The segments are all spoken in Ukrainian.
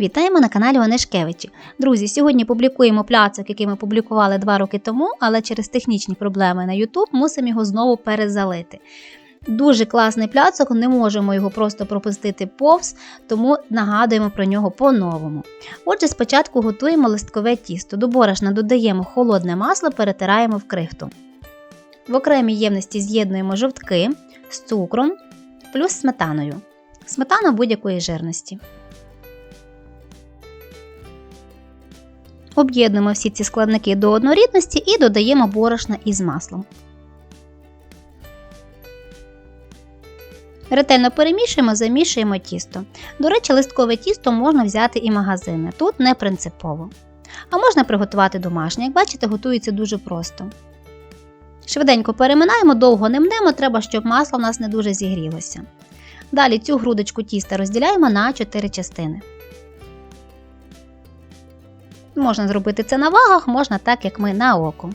Вітаємо на каналі Онешкевичі. Друзі, сьогодні публікуємо пляцок, який ми публікували два роки тому, але через технічні проблеми на YouTube мусимо його знову перезалити. Дуже класний пляцок, не можемо його просто пропустити повз, тому нагадуємо про нього по-новому. Отже, спочатку готуємо листкове тісто. До борошна додаємо холодне масло, перетираємо в крихту. В окремій ємності з'єднуємо жовтки з цукром плюс сметаною. Сметана будь-якої жирності. Об'єднуємо всі ці складники до однорідності і додаємо борошна із маслом. Ретельно перемішуємо, замішуємо тісто. До речі, листкове тісто можна взяти і магазинне, тут не принципово. А можна приготувати домашнє, як бачите, готується дуже просто. Швиденько переминаємо, довго не мнемо, треба, щоб масло в нас не дуже зігрілося. Далі цю грудочку тіста розділяємо на 4 частини. Можна зробити це на вагах, можна так, як ми на око.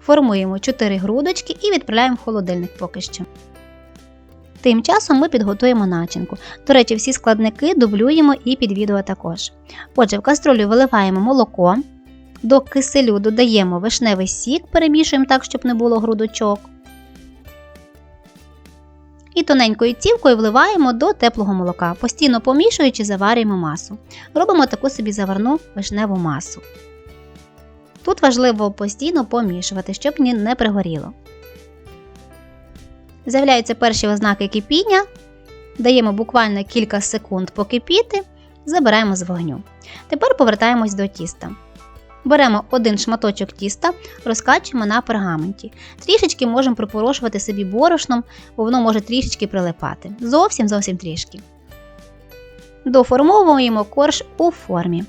Формуємо 4 грудочки і відправляємо в холодильник поки що. Тим часом ми підготуємо начинку. До речі, всі складники дублюємо і під відео також. Отже, в каструлю виливаємо молоко, до киселю додаємо вишневий сік, перемішуємо так, щоб не було грудочок. І тоненькою цівкою вливаємо до теплого молока, постійно помішуючи, заварюємо масу. Робимо таку собі заварну вишневу масу. Тут важливо постійно помішувати, щоб ні не пригоріло. З'являються перші ознаки кипіння, даємо буквально кілька секунд покипіти, забираємо з вогню. Тепер повертаємось до тіста. Беремо один шматочок тіста, розкачуємо на пергаменті. Трішечки можемо припорошувати собі борошном, бо воно може трішечки прилипати. Зовсім зовсім трішки. Доформовуємо корж у формі.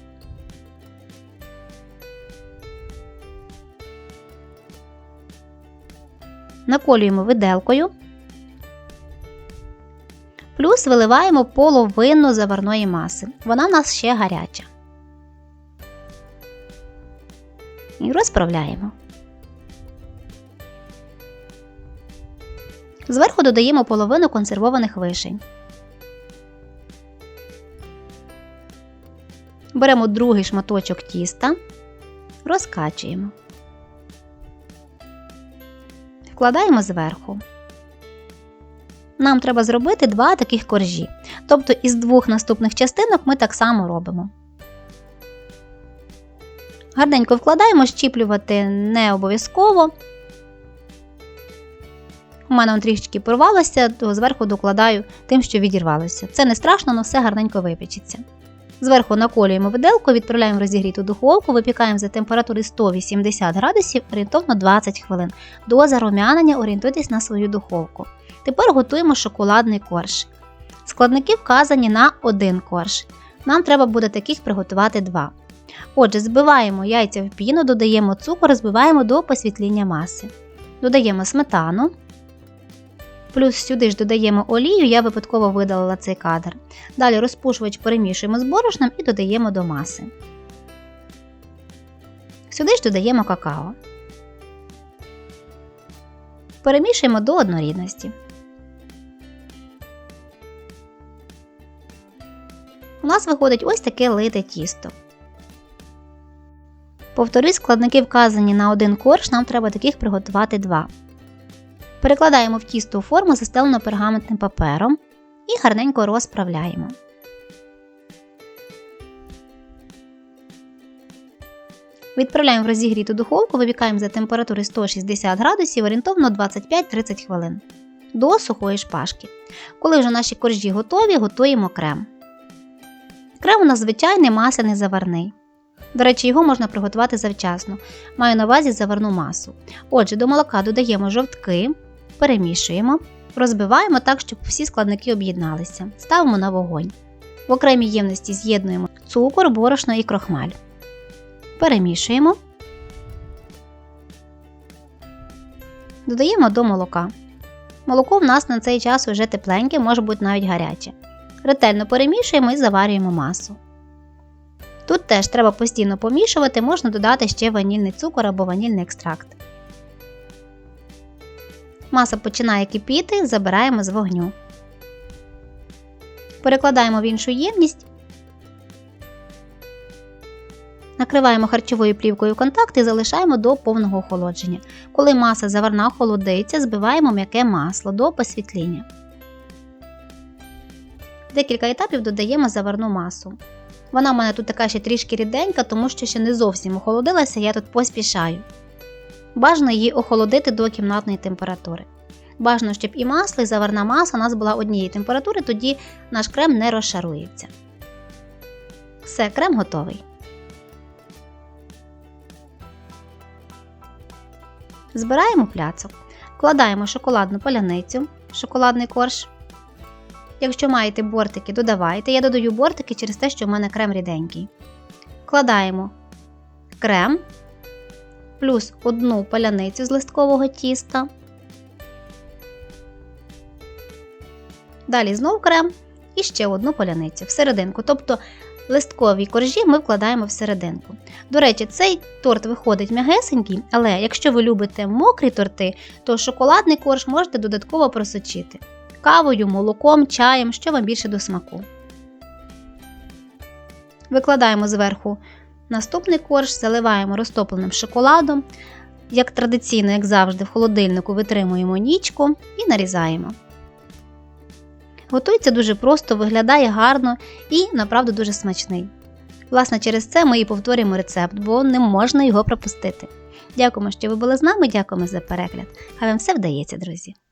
Наколюємо виделкою. Плюс виливаємо половину заварної маси. Вона в нас ще гаряча. І розправляємо. Зверху додаємо половину консервованих вишень. Беремо другий шматочок тіста, розкачуємо. Вкладаємо зверху. Нам треба зробити два таких коржі. Тобто із двох наступних частинок ми так само робимо. Гарненько вкладаємо, щіплювати не обов'язково. У мене он трішечки порвалося, то зверху докладаю тим, що відірвалося. Це не страшно, але все гарненько випечеться. Зверху наколюємо виделку, відправляємо в розігріту духовку, випікаємо за температури 180 градусів орієнтовно 20 хвилин. До зарум'янення орієнтуйтесь на свою духовку. Тепер готуємо шоколадний корж. Складники вказані на один корж. Нам треба буде таких приготувати два. Отже, збиваємо яйця в піну, додаємо цукор, збиваємо до посвітління маси. Додаємо сметану. Плюс сюди ж додаємо олію, я випадково видалила цей кадр. Далі розпушувач перемішуємо з борошном і додаємо до маси. Сюди ж додаємо какао. Перемішуємо до однорідності. У нас виходить ось таке лите тісто. Повторюсь, складники вказані на один корж, нам треба таких приготувати два. Перекладаємо в тісто форму, застелену пергаментним папером і гарненько розправляємо. Відправляємо в розігріту духовку, випікаємо за температури 160 градусів орієнтовно 25-30 хвилин до сухої шпажки. Коли вже наші коржі готові, готуємо крем. Крем у нас звичайний масляний заварний. До речі, його можна приготувати завчасно. Маю на увазі заварну масу. Отже, до молока додаємо жовтки, перемішуємо, розбиваємо так, щоб всі складники об'єдналися. Ставимо на вогонь. В окремій ємності з'єднуємо цукор, борошно і крохмаль. Перемішуємо. Додаємо до молока. Молоко в нас на цей час вже тепленьке, може бути навіть гаряче. Ретельно перемішуємо і заварюємо масу. Тут теж треба постійно помішувати, можна додати ще ванільний цукор або ванільний екстракт. Маса починає кипіти, забираємо з вогню. Перекладаємо в іншу ємність Накриваємо харчовою плівкою контакт і залишаємо до повного охолодження. Коли маса заварна охолодиться, збиваємо м'яке масло до посвітління. Декілька етапів додаємо заварну масу. Вона в мене тут така ще трішки ріденька, тому що ще не зовсім охолодилася, я тут поспішаю. Бажано її охолодити до кімнатної температури. Бажано, щоб і масло, і заварна маса у нас була однієї температури, тоді наш крем не розшарується. Все, крем готовий. Збираємо пляцок, вкладаємо шоколадну поляницю, шоколадний корж. Якщо маєте бортики, додавайте. Я додаю бортики через те, що в мене крем ріденький. Вкладаємо крем, плюс одну паляницю з листкового тіста. Далі знов крем і ще одну поляницю всерединку. Тобто листкові коржі ми вкладаємо всерединку. До речі, цей торт виходить м'ягесенький, але якщо ви любите мокрі торти, то шоколадний корж можете додатково просочити кавою, молоком, чаєм, що вам більше до смаку. Викладаємо зверху наступний корж, заливаємо розтопленим шоколадом. Як традиційно, як завжди, в холодильнику витримуємо нічку і нарізаємо. Готується дуже просто, виглядає гарно і, направду, дуже смачний. Власне, через це ми і повторюємо рецепт, бо не можна його пропустити. Дякуємо, що ви були з нами, дякуємо за перегляд. Хай вам все вдається, друзі!